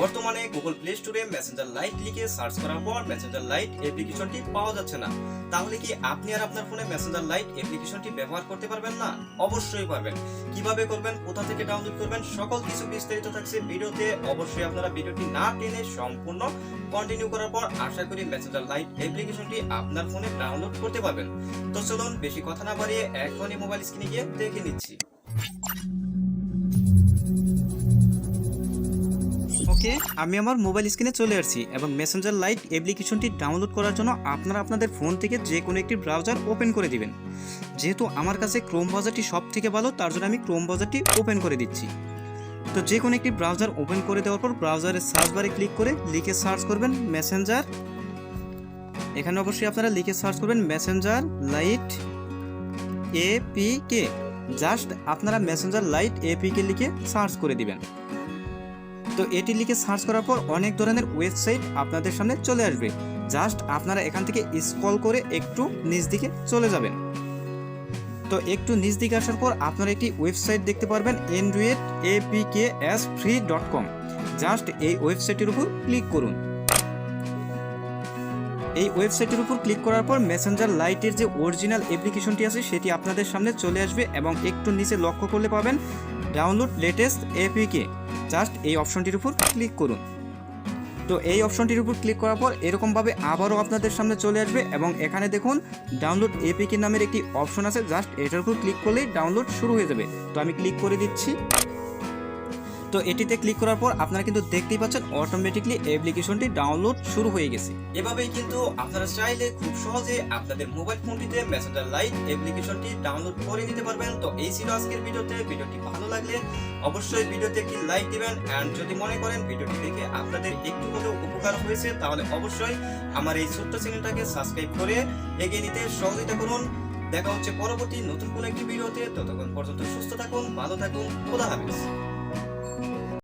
বর্তমানে Google play স্টোরে messenger lite লিখে সার্চ করার পর মেসেঞ্জার লাইট অ্যাপ্লিকেশনটি পাওয়া যাচ্ছে না। তাহলে কি আপনি আর আপনার ফোনে মেসেঞ্জার লাইট অ্যাপ্লিকেশনটি ব্যবহার করতে পারবেন না? অবশ্যই পারবেন। কীভাবে করবেন, কোথা থেকে ডাউনলোড করবেন, সকল কিছু বিস্তারিত থাকছে ভিডিওতে। অবশ্যই আপনারা ভিডিওটি না টেনে সম্পূর্ণ কন্টিনিউ করার পর আশা করি মেসেঞ্জার লাইট অ্যাপ্লিকেশনটি আপনার ফোনে ডাউনলোড করতে পারবেন। তো চলুন বেশি কথা না বাড়িয়ে এখনই মোবাইল স্ক্রিনে গিয়ে দেখে নিচ্ছি। ওকে? আমি আমার মোবাইল স্ক্রিনে চলে আসছি এবং মেসেঞ্জার লাইট অ্যাপ্লিকেশনটি ডাউনলোড করার জন্য আপনারা আপনাদের ফোন থেকে যে কোনো একটি ব্রাউজার ওপেন করে দিবেন। যেহেতু আমার কাছে ক্রোম ব্রাউজারটি সব থেকে ভালো, তার জন্য আমি ক্রোম ব্রাউজারটি ওপেন করে দিচ্ছি। তো যে কোনো একটি ব্রাউজার ওপেন করে দেওয়ার পর ব্রাউজারের সার্চ বারে ক্লিক করে লিখে সার্চ করবেন মেসেঞ্জার এখানে অবশ্যই আপনারা লিখে সার্চ করবেন মেসেঞ্জার লাইট এপিকে জাস্ট আপনারা মেসেঞ্জার লাইট এপিকে লিখে সার্চ করে দিবেন। তো এটি লিখে সার্চ করার পর অনেক ধরনের ওয়েবসাইট আপনাদের সামনে চলে আসবে। জাস্ট আপনারা এখান থেকে স্ক্রল করে একটু নিচ দিকে চলে যাবেন। তো একটু নিচ দিকে আসার পর আপনারা একটি ওয়েবসাইট দেখতে পারবেন android APKs free dot com just এই ওয়েবসাইটের উপর ক্লিক করুন। এই ওয়েবসাইটের উপর ক্লিক করার পর মেসেঞ্জার লাইটের যে অরিজিনাল অ্যাপ্লিকেশনটি আছে, সেটি আপনাদের সামনে চলে আসবে এবং একটু নিচে লক্ষ্য করলে পাবেন ডাউনলোড লেটেস্ট এপিকে জাস্ট এই অপশনটির উপর ক্লিক করুন। তো এই অপশনটির উপর ক্লিক করার পর এরকমভাবে আবারও আপনাদের সামনে চলে আসবে এবং এখানে দেখুন ডাউনলোড এপিকে নামের একটি অপশন আছে। জাস্ট এটার উপর ক্লিক করলেই ডাউনলোড শুরু হয়ে যাবে। তো আমি ক্লিক করে দিচ্ছি। তো এটিতে ক্লিক করার পর আপনারা কিন্তু দেখতেই পাচ্ছেন অটোমেটিকলি অ্যাপ্লিকেশনটি ডাউনলোড শুরু হয়ে গেছে। এভাবেই কিন্তু আপনারা চাইলে খুব সহজে আপনাদের মোবাইল ফোনটিতে মেসেঞ্জার লাইট অ্যাপ্লিকেশনটি ডাউনলোড করে নিতে পারবেন। তো এই ছিল আজকের ভিডিওতে। ভিডিওটি ভালো লাগলে অবশ্যই ভিডিওতে একটি লাইক দিবেন এন্ড যদি মনে করেন ভিডিওটি দেখে আপনাদের একটু হলেও উপকার হয়েছে, তাহলে অবশ্যই আমার এই ছোট্ট চ্যানেলটাকে সাবস্ক্রাইব করে এগিয়ে নিতে সহযোগিতা করুন। দেখা হচ্ছে পরবর্তী নতুন কোনো একটি ভিডিওতে। ততক্ষণ পর্যন্ত সুস্থ থাকুন, ভালো থাকুন, খোদা হাফিজ।